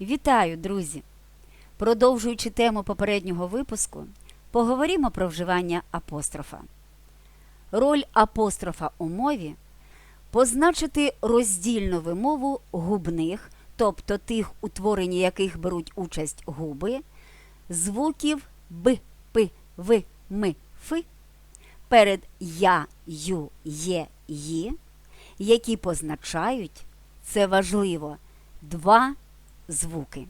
Вітаю, друзі! Продовжуючи тему попереднього випуску, поговоримо про вживання апострофа. Роль апострофа у мові позначити роздільну вимову губних, тобто тих, у творенні яких беруть участь губи, звуків б, п, в, м, ф перед я, ю, є, ї, які позначають, це важливо, два звуки.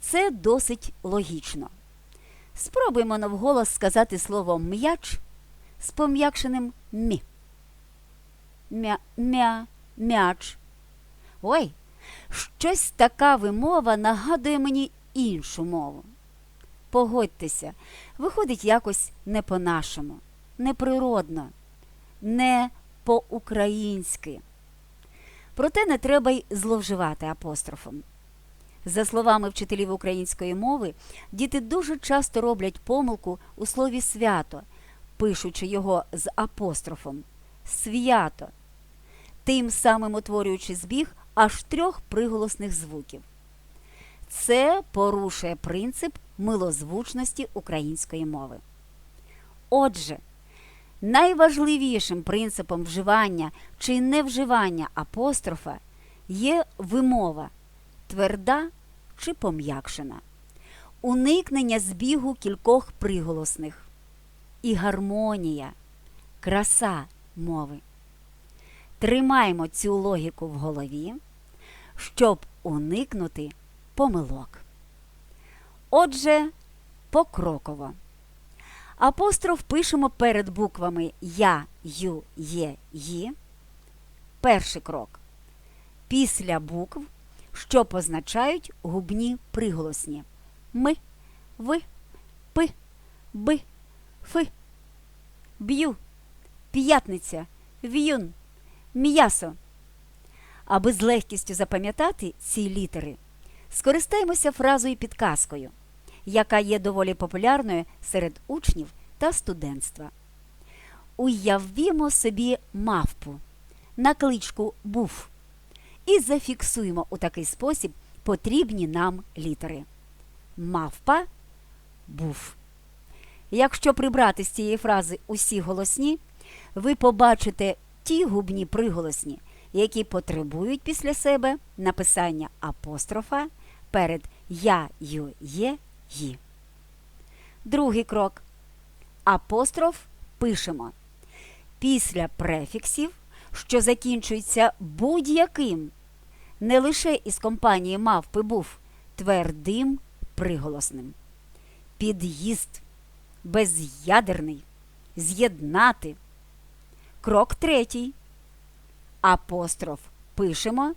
Це досить логічно. Спробуємо навголос сказати слово м'яч з пом'якшеним мі. Мя, мя, мяч. Ой, щось така вимова нагадує мені іншу мову. Погодьтеся, виходить якось не по-нашому, неприродно, не по-українськи. Проте не треба й зловживати апострофом. За словами вчителів української мови, діти дуже часто роблять помилку у слові свято, пишучи його з апострофом свято, тим самим утворюючи збіг аж трьох приголосних звуків. Це порушує принцип милозвучності української мови. Отже, найважливішим принципом вживання чи невживання апострофа є вимова тверда чи пом'якшена, уникнення збігу кількох приголосних і гармонія, краса мови. Тримаємо цю логіку в голові, щоб уникнути помилок. Отже, покроково. Апостроф пишемо перед буквами Я, Ю, Є, Ї. Перший крок. Після букв, що позначають губні приголосні Ми, Ви, Пи, Би, Фи. Б'ю, п'ятниця, в'юн, м'ясо. Аби з легкістю запам'ятати ці літери, скористаємося фразою підказкою, яка є доволі популярною серед учнів та студентства. Уявімо собі мавпу на кличку був і зафіксуємо у такий спосіб потрібні нам літери. Мавпа був. Якщо прибрати з цієї фрази усі голосні, ви побачите ті губні приголосні, які потребують після себе написання апострофа перед я, ю, є, ї. Другий крок. Апостроф пишемо після префіксів, що закінчуються будь-яким, не лише із компанії мавпи був твердим приголосним. Під'їзд, без'ядерний, з'єднати. Крок третій. Апостроф пишемо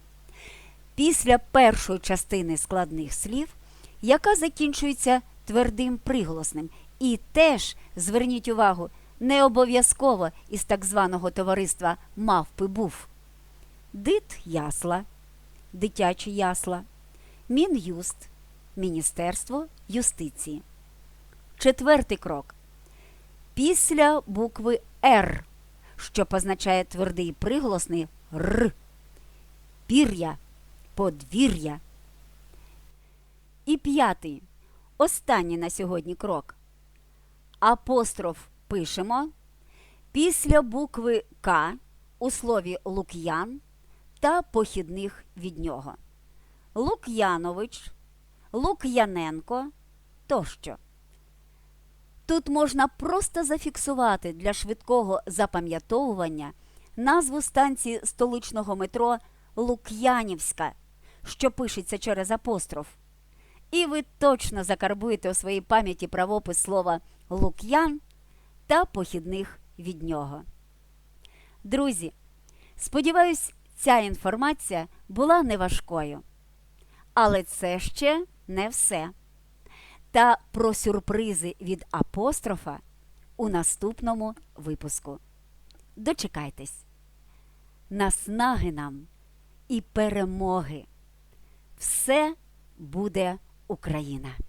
після першої частини складних слів, яка закінчується твердим приголосним. І теж зверніть увагу, не обов'язково із так званого товариства мавпи був. Дит ясла, дитячі ясла, Мін'юст, Міністерство юстиції. Четвертий крок. Після букви Р, що позначає твердий приголосний Р. Пір'я, подвір'я. І п'ятий. Останній на сьогодні крок. Апостроф пишемо після букви К у слові Лук'ян та похідних від нього. Лук'янович, Лук'яненко тощо. Тут можна просто зафіксувати для швидкого запам'ятовування назву станції столичного метро Лук'янівська, що пишеться через апостроф. І ви точно закарбуєте у своїй пам'яті правопис слова Лук'ян та похідних від нього. Друзі, сподіваюсь, ця інформація була неважкою. Але це ще не все. Та про сюрпризи від апострофа у наступному випуску. Дочекайтесь. Наснаги нам і перемоги. Все буде Україна!